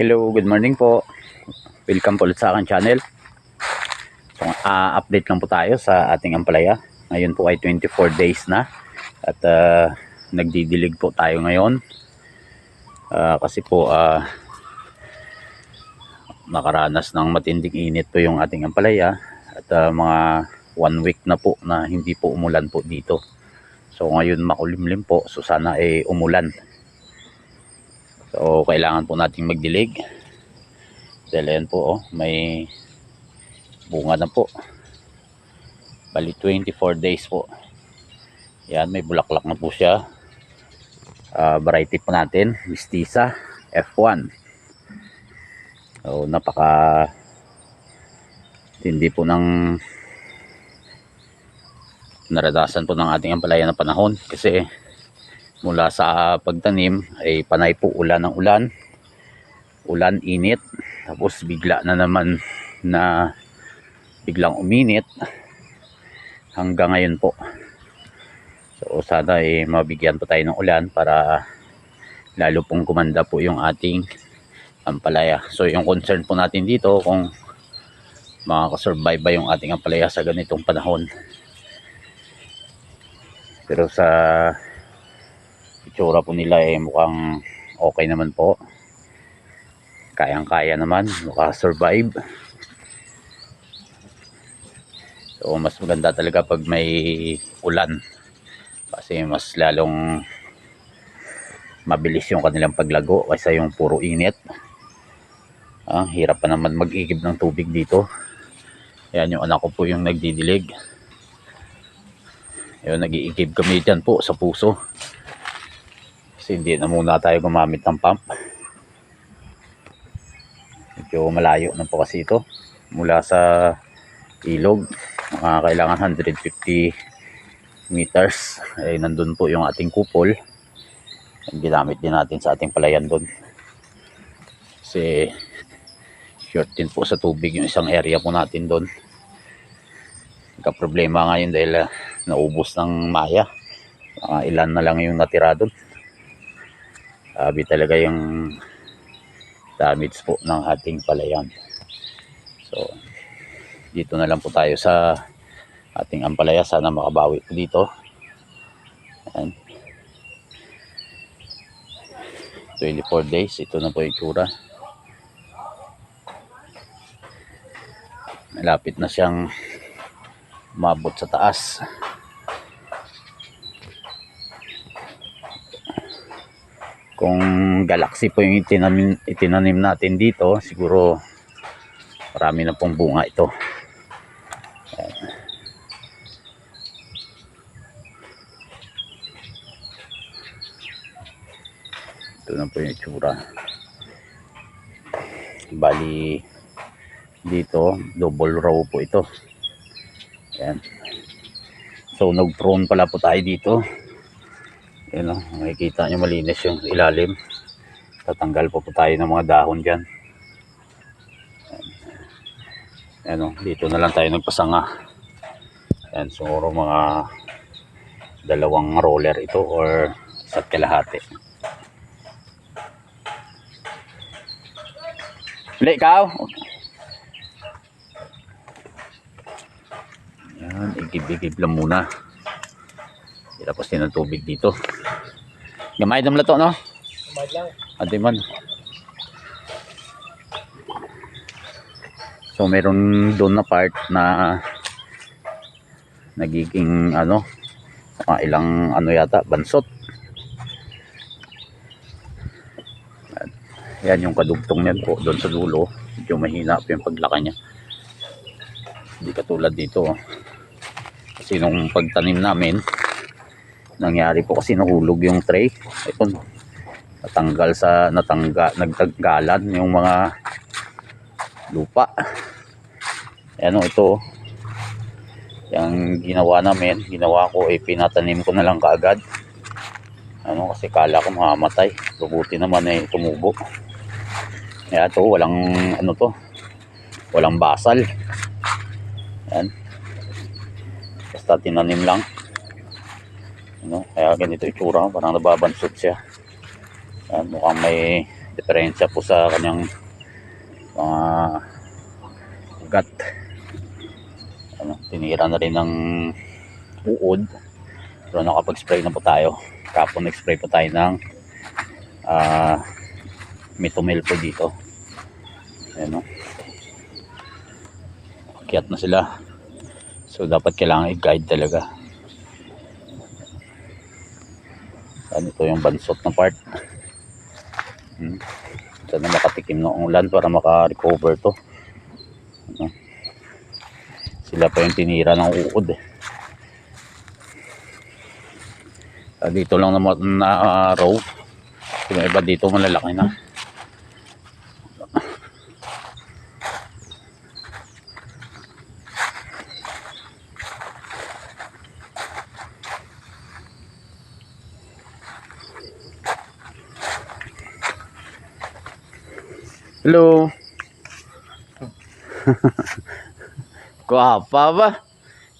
Hello, good morning po. Welcome po ulit sa aking channel. So, ah, update lang po tayo sa ating ampalaya. Ngayon po ay 24 days na. At ah, nagdidilig po tayo ngayon. Ah, kasi po ah, nakaranas ng matinding init po yung ating ampalaya. At ah, mga one week na po na hindi po umulan po dito. So ngayon makulimlim po. So sana ay umulan. So, kailangan po nating magdilig. Dahil ayan po, oh, may bunga na po. Bali, 24 days po. Yan, may bulaklak na po siya. Ah, variety po natin, Mistisa F1. So, napaka tindi po ng naradasan po ng ating ampalaya na panahon kasi mula sa pagtanim ay panay po ulan ng ulan. Ulan init. Tapos bigla na naman na biglang uminit hanggang ngayon po. So sana ay mabigyan po tayo ng ulan para lalo pong kumanda po yung ating ampalaya. So yung concern po natin dito kung makakasurvive ba yung ating ampalaya sa ganitong panahon. Pero sa itsura po nila eh mukhang okay naman po. Kayang kaya naman makasurvive. So mas maganda talaga pag may ulan. Kasi mas lalong mabilis yung kanilang paglago kaysa yung puro init. Ah, hirap pa naman mag-igib ng tubig dito. Yan yung anak ko po yung nagdidilig. Yun nag-iigib kami dyan po sa puso kasi hindi na muna tayo gumamit ng pump. Medyo malayo na po kasi ito mula sa ilog. Mga kailangan 150 meters. Ay nandun po yung ating kupol. Ginamit din natin sa ating palayan doon kasi short din po sa tubig yung isang area po natin doon nagka problema ngayon dahil ah, naubos ng maya. Mga ilan na lang yung natira doon Sabi talaga yung damage po ng ating palayan. So, dito na lang po tayo sa ating ampalaya. Sana makabawi po dito. Ayan. 24 days. Ito na po yung tsura. Malapit na siyang mabot sa taas. Kung galaxy po yung itinanim, itinanim natin dito siguro marami na pong bunga ito. Ito na po yung itsura. Bali dito double row po ito. Ayan. so nag prone pala po tayo dito yan o, makikita nyo malinis yung ilalim. Tatanggal po po tayo ng mga dahon dyan. Yan o, dito na lang tayo nagpasanga. Yan, siguro mga dalawang roller ito or isa't kalahati. Bili, ikaw? Yan, igib-igib lang muna. Tapos din ang tubig dito. Gamay dam lato no? Kamad lang. Adi man. So meron doon na part na nagiging ano mga ilang ano yata bansot. At Yan yung kadugtong niyan po doon sa dulo. Medyo mahina po yung paglaka niya. Hindi katulad dito. oh. Kasi nung pagtanim namin, nangyari po kasi nahulog yung tray. Ito natanggal sa natangga nagtanggalan yung mga lupa. Ano ito. Yung ginawa namin ginawa ko eh pinatanim ko na lang kaagad. Ano kasi kala ko mamamatay buti naman eh tumubo. Kaya to walang ano to walang basal. Yan basta tinanim lang ano, kaya ganito itsura, parang nababansot siya. Yan, mukhang may diferensya po sa kanyang mga ugat. Ano, tinira na rin ng uod. Pero nakapag-spray na po tayo. Kapon nag-spray po tayo ng ah mitomil po dito. Ayan o akyat na sila. So dapat kailangan i-guide talaga ano ito yung bansot na part. Hmm. sana makatikim ng ulan para maka-recover to. Ano. sila pa yung tinira ng uod eh. Ah, dito lang naman na ah, row. Yung iba dito malalaki na Hello. Guwapa ba?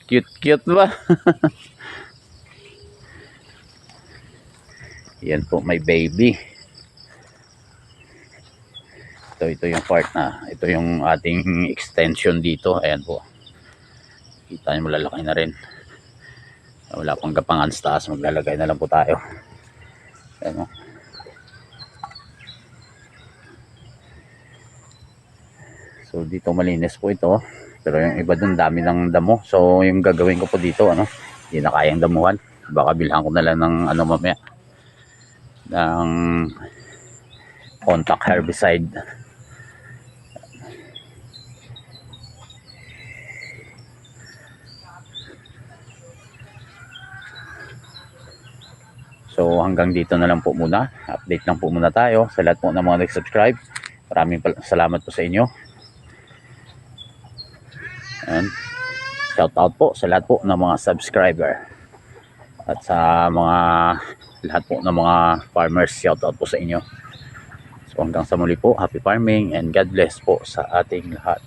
Cute-cute ba? Yan po, may baby. Ito, ito yung part na. Ito yung ating extension dito. Ayan po. Kita nyo malalaki na rin. Wala pang gapangan sa taas. Maglalagay na lang po tayo. Ayan o. So dito malinis po ito. Pero yung iba dun dami ng damo. So yung gagawin ko po dito ano, hindi na kayang damuhan. Baka bilhan ko na lang ng ano mamaya. Ng contact herbicide. So hanggang dito na lang po muna. Update lang po muna tayo sa lahat po ng mga nag-subscribe. Maraming salamat po sa inyo. Shout out po sa lahat po ng mga subscriber. At sa mga lahat po ng mga farmers, shout out po sa inyo. So hanggang sa muli po, happy farming and God bless po sa ating lahat.